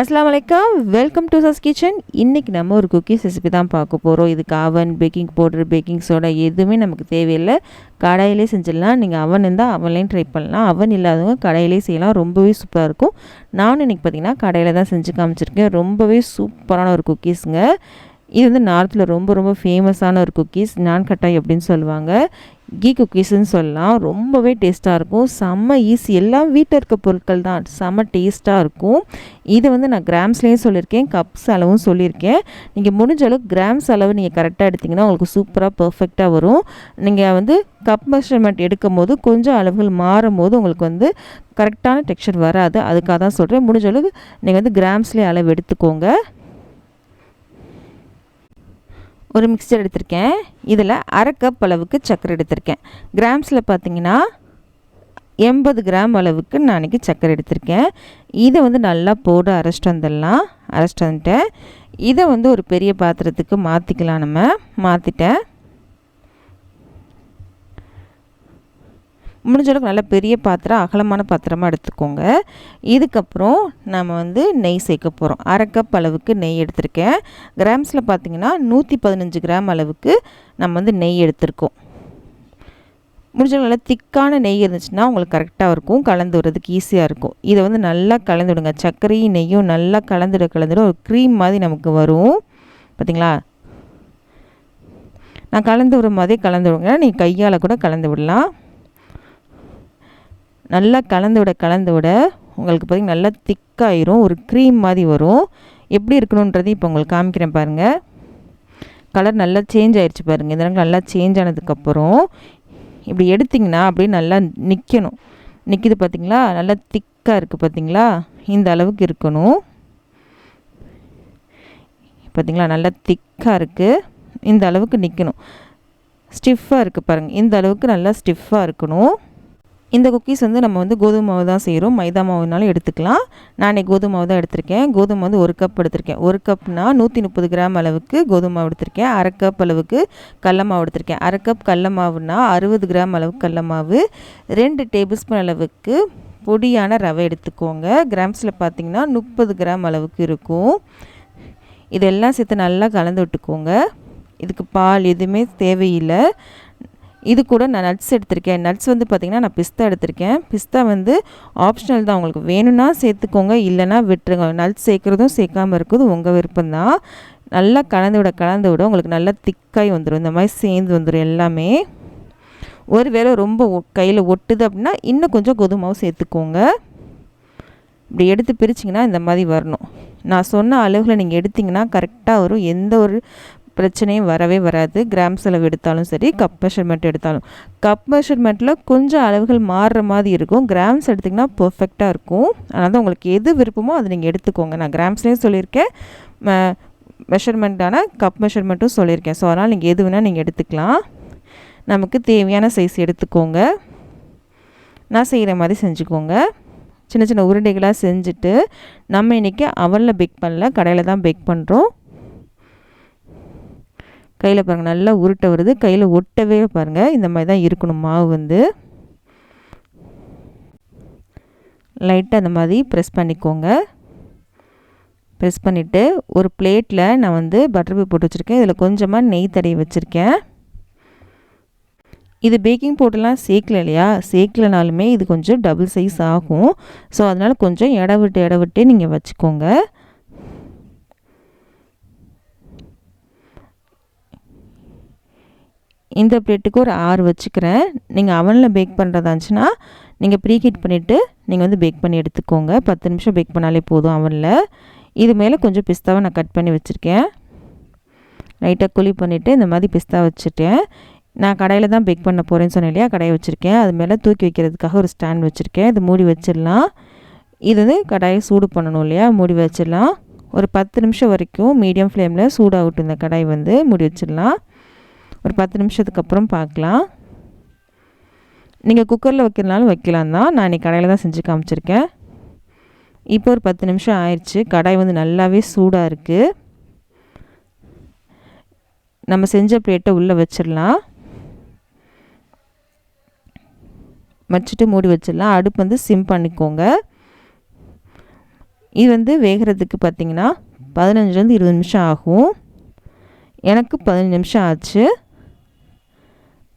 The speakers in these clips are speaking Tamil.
அஸ்லாம் வலைக்கம் வெல்கம் டு சஸ் கிச்சன் இன்றைக்கி நம்ம ஒரு குக்கீஸ் ரெசிபி தான் பார்க்க போகிறோம் இதுக்கு அவன் பேக்கிங் பவுடர் பேக்கிங் சோடா எதுவுமே நமக்கு தேவையில்லை. கடையிலே செஞ்சிடலாம். நீங்கள் அவன் இருந்தால் அவன்லேயும் ட்ரை பண்ணலாம். அவன் இல்லாதவங்க கடையிலே செய்யலாம். ரொம்பவே சூப்பராக இருக்கும். நானும் இன்றைக்கி பார்த்திங்கன்னா கடையில் தான் செஞ்சு காமிச்சிருக்கேன். ரொம்பவே சூப்பரான ஒரு குக்கீஸுங்க இது வந்து நார்த்தில் ரொம்ப ரொம்ப ஃபேமஸான ஒரு குக்கீஸ் நான் கட்டாய் அப்படின்னு சொல்லுவாங்க. கீ குக்கீஸ்ன்னு சொல்லலாம். ரொம்பவே டேஸ்ட்டாக இருக்கும். செம்ம ஈஸி எல்லாம் வீட்டில் இருக்க பொருட்கள் தான். செம்ம டேஸ்ட்டாக இருக்கும். இது வந்து நான் கிராம்ஸ்லேயும் சொல்லியிருக்கேன். கப்ஸ் அளவும் சொல்லியிருக்கேன். நீங்கள் முடிஞ்ச அளவுக்கு கிராம்ஸ் அளவு நீங்கள் கரெக்டாக எடுத்திங்கன்னா உங்களுக்கு சூப்பராக பர்ஃபெக்டாக வரும். நீங்கள் வந்து கப் மெஷர்மெண்ட் எடுக்கும் போது கொஞ்சம் அளவுகள் மாறும் போது உங்களுக்கு வந்து கரெக்டான டெக்ஸ்சர் வராது. அதுக்காக தான் சொல்கிறேன் முடிஞ்ச அளவுக்கு நீங்கள் வந்து கிராம்ஸ்லேயே அளவு எடுத்துக்கோங்க. ஒரு மிக்சர் எடுத்திருக்கேன். இதில் அரை கப் அளவுக்கு சர்க்கரை எடுத்திருக்கேன். கிராம்ஸில் பார்த்தீங்கன்னா எண்பது கிராம் அளவுக்கு நான் அன்றைக்கி சர்க்கரை எடுத்திருக்கேன். இதை வந்து நல்லா போட அரைச்சிட்டு வந்துடலாம். அரைச்சிட்டு வந்துட்டேன். இதை வந்து ஒரு பெரிய பாத்திரத்துக்கு மாற்றிக்கலாம் நம்ம. மாற்றிட்டேன் முடிஞ்ச அளவுக்கு நல்ல பெரிய பாத்திரம் அகலமான பாத்திரமாக எடுத்துக்கோங்க. இதுக்கப்புறம் நம்ம வந்து நெய் சேர்க்க போகிறோம் அரை கப் அளவுக்கு நெய் எடுத்திருக்கேன். கிராம்ஸில் பார்த்திங்கன்னா நூற்றி பதினஞ்சு கிராம் அளவுக்கு நம்ம வந்து நெய் எடுத்திருக்கோம். முடிஞ்ச நல்லா திக்கான நெய் இருந்துச்சுன்னா உங்களுக்கு கரெக்டாக இருக்கும். கலந்து விடுறதுக்கு ஈஸியாக இருக்கும். இதை வந்து நல்லா கலந்து விடுங்க. சர்க்கரையும் நெய்யும் நல்லா கலந்துட கலந்துட ஒரு க்ரீம் மாதிரி நமக்கு வரும். பார்த்திங்களா நான் கலந்து விடுற மாதிரி கலந்து விடுங்க. நீங்கள் கையால் கூட கலந்து விடலாம். நல்லா கலந்து விட கலந்து விட உங்களுக்கு பார்த்திங்கன்னா நல்லா திக்காயிரும் ஒரு க்ரீம் மாதிரி வரும். எப்படி இருக்கணுன்றது இப்போ உங்களுக்கு காமிக்கிறேன் பாருங்கள் கலர் நல்லா சேஞ்ச் ஆயிடுச்சு பாருங்கள் இதெல்லாம் நல்லா சேஞ்ச் ஆனதுக்கப்புறம் இப்படி எடுத்திங்கன்னா அப்படியே நல்லா நிற்கணும் நிற்கிது பார்த்திங்களா நல்லா திக்காக இருக்குது பார்த்திங்களா இந்த அளவுக்கு இருக்கணும். பார்த்திங்களா நல்லா திக்காக இருக்குது இந்த அளவுக்கு நிற்கணும் ஸ்டிஃபாக இருக்குது பாருங்கள் இந்த அளவுக்கு நல்லா ஸ்டிஃபாக இருக்கணும். இந்த குக்கீஸ் வந்து நம்ம வந்து கோதுமை மாவு தான் செய்கிறோம் மைதா மாவுனாலும் எடுத்துக்கலாம். நான் கோதுமை மாவு தான் எடுத்திருக்கேன். கோதுமை வந்து ஒரு கப் எடுத்திருக்கேன். ஒரு கப்னா நூற்றி முப்பது கிராம் அளவுக்கு கோதுமை மாவு எடுத்திருக்கேன். அரை கப் அளவுக்கு கடல மாவு எடுத்திருக்கேன். அரை கப் கடல மாவுனா அறுபது கிராம் அளவுக்கு கடல மாவு. ரெண்டு டேபிள் ஸ்பூன் அளவுக்கு பொடியான ரவை எடுத்துக்கோங்க. கிராம்ஸில் பார்த்தீங்கன்னா முப்பது கிராம் அளவுக்கு இருக்கும். இதெல்லாம் சேர்த்து நல்லா கலந்து விட்டுக்கோங்க. இதுக்கு பால் எதுவுமே தேவையில்லை. இது கூட நான் நட்ஸ் எடுத்திருக்கேன். நட்ஸ் வந்து பார்த்திங்கன்னா நான் பிஸ்தா எடுத்திருக்கேன். பிஸ்தா வந்து ஆப்ஷனல் தான். உங்களுக்கு வேணும்னா சேர்த்துக்கோங்க. இல்லைனா விட்டுருங்க. நட்ஸ் சேர்க்குறதும் சேர்க்காமல் இருக்கிறதும் உங்கள் விருப்பம் தான் நல்லா கலந்து விட கலந்து விட உங்களுக்கு நல்லா திக்காய் வந்துடும் இந்த மாதிரி சேர்ந்து வந்துடும் எல்லாமே. ஒரு வேளை ரொம்ப கையில் ஒட்டுது அப்படின்னா இன்னும் கொஞ்சம் கோதுமாவும் சேர்த்துக்கோங்க. இப்படி எடுத்து பிரிச்சிங்கன்னா இந்த மாதிரி வரணும். நான் சொன்ன அளவில் நீங்கள் எடுத்திங்கன்னா கரெக்டாக வரும். எந்த ஒரு பிரச்சனையும் வரவே வராது. கிராம் செலவு எடுத்தாலும் சரி கப் மெஷர்மெண்ட் எடுத்தாலும். கப் மெஷர்மெண்ட்டில் கொஞ்சம் அளவுகள் மாறுற மாதிரி இருக்கும். கிராம்ஸ் எடுத்திங்கன்னா பர்ஃபெக்டாக இருக்கும். அதனால் தான் உங்களுக்கு எது விருப்பமோ அதை நீங்கள் எடுத்துக்கோங்க. நான் கிராம்ஸ்லேயும் சொல்லியிருக்கேன். மெஷர்மெண்ட்டான கப் மெஷர்மெண்ட்டும் சொல்லியிருக்கேன். ஸோ அதனால் நீங்கள் எது வேணால் நீங்கள் எடுத்துக்கலாம். நமக்கு தேவையான சைஸ் எடுத்துக்கோங்க. நான் செய்கிற மாதிரி செஞ்சுக்கோங்க. சின்ன சின்ன உருண்டைகளாக செஞ்சுட்டு நம்ம இன்றைக்கி அவனில் பேக் பண்ணல. கடையில் தான் பேக் பண்ணுறோம் கையில் பாருங்கள் நல்லா உருட்ட வருது. கையில் ஒட்டவே பாருங்கள் இந்த மாதிரி தான் இருக்கணும் மாவு வந்து. லைட்டாக அந்த மாதிரி ப்ரெஸ் பண்ணிக்கோங்க. ப்ரெஸ் பண்ணிவிட்டு ஒரு பிளேட்டில் நான் வந்து பட்டர் பேப்பர் போட்டு வச்சுருக்கேன். இதில் கொஞ்சமாக நெய் தடவி வச்சுருக்கேன். இது பேக்கிங் பவுடர்லாம் சேர்க்கல இல்லையா? சேர்க்கலனாலுமே இது கொஞ்சம் டபுள் சைஸ் ஆகும். ஸோ அதனால் கொஞ்சம் இட விட்டு இட விட்டு நீங்கள் வச்சுக்கோங்க. இந்த பிளேட்டுக்கு ஒரு ஆறு வச்சுக்கிறேன். நீங்கள் அவனில் பேக் பண்ணுறதா இருந்துச்சுன்னா நீங்கள் ப்ரீ ஹீட் பண்ணிவிட்டு நீங்கள் வந்து பேக் பண்ணி எடுத்துக்கோங்க. பத்து நிமிஷம் பேக் பண்ணாலே போதும் அவனில். இது மேலே கொஞ்சம் பிஸ்தாவை நான் கட் பண்ணி வச்சுருக்கேன். லைட்டாக குழி பண்ணிவிட்டு இந்த மாதிரி பிஸ்தா வச்சுட்டேன். நான் கடையில் தான் பேக் பண்ண போகிறேன்னு சொன்னேன் இல்லையா? கடையை வச்சுருக்கேன். அது மேலே தூக்கி வைக்கிறதுக்காக ஒரு ஸ்டாண்ட் வச்சுருக்கேன். இது மூடி வச்சிடலாம். இது வந்து கடாயை சூடு பண்ணணும் இல்லையா? மூடி வச்சிடலாம். ஒரு பத்து நிமிஷம் வரைக்கும் மீடியம் ஃப்ளேமில் சூடாகட்டும் இந்த கடாய் வந்து. மூடி வச்சிடலாம். ஒரு பத்து நிமிஷத்துக்கு அப்புறம் பார்க்கலாம். நீங்கள் குக்கரில் வைக்கிறனாலும் வைக்கலாம் தான். நான் இன்றைக்கி கடையில் தான் செஞ்சு காமிச்சிருக்கேன். இப்போ ஒரு பத்து நிமிஷம் ஆயிடுச்சு கடாய் வந்து நல்லாவே சூடாக இருக்குது நம்ம செஞ்ச பிளேட்டை உள்ளே வச்சிடலாம். வச்சுட்டு மூடி வச்சிடலாம். அடுப்பு வந்து சிம் பண்ணிக்கோங்க. இது வந்து வேகிறதுக்கு பார்த்திங்கன்னா பதினஞ்சுலேருந்து இருபது நிமிஷம் ஆகும். எனக்கு பதினஞ்சு நிமிஷம் ஆச்சு.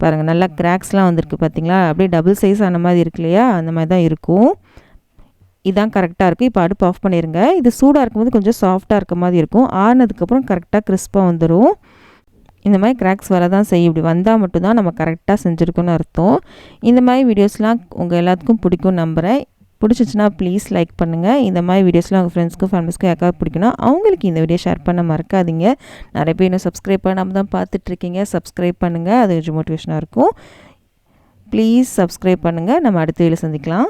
பாருங்கள் நல்லா கிராக்ஸ்லாம் வந்திருக்கு பார்த்தீங்களா அப்படியே டபுள் சைஸ் ஆன மாதிரி இருக்கு இல்லையா? அந்த மாதிரி தான் இருக்கும். இதான் கரெக்டாக இருக்கும். இப்போ அடுப்பு ஆஃப் பண்ணிடுங்க இது சூடாக இருக்கும்போது கொஞ்சம் சாஃப்டாக இருக்க மாதிரி இருக்கும். ஆறுனதுக்கப்புறம் கரெக்டாக கிறிஸ்பாக வந்துடும் இந்த மாதிரி கிராக்ஸ் வர தான் செய்யும். இப்படி வந்தால் மட்டும்தான் நம்ம கரெக்டாக செஞ்சுருக்கோன்னு அர்த்தம். இந்த மாதிரி வீடியோஸ்லாம் உங்கள் எல்லாத்துக்கும் பிடிக்கும் நம்புகிறேன் பிடிச்சிச்சின்னா ப்ளீஸ் லைக் பண்ணுங்கள் இந்த மாதிரி வீடியோஸ்லாம் உங்கள் ஃப்ரெண்ட்ஸ்க்கும் ஃபேமிலிஸ்க்கும் யாருக்காவது பிடிக்கணும் அவங்களுக்கு இந்த வீடியோ ஷேர் பண்ண மறக்காதீங்க. நிறைய பேர் இன்னும் சப்ஸ்கிரைப் பண்ணாமல் தான் பார்த்துட்ருக்கீங்க சப்ஸ்கிரைப் பண்ணுங்கள் அது கொஞ்சம் மோட்டிவேஷனாக இருக்கும். ப்ளீஸ் சப்ஸ்கிரைப் பண்ணுங்கள் நம்ம அடுத்த வீடியோ சந்திக்கலாம்.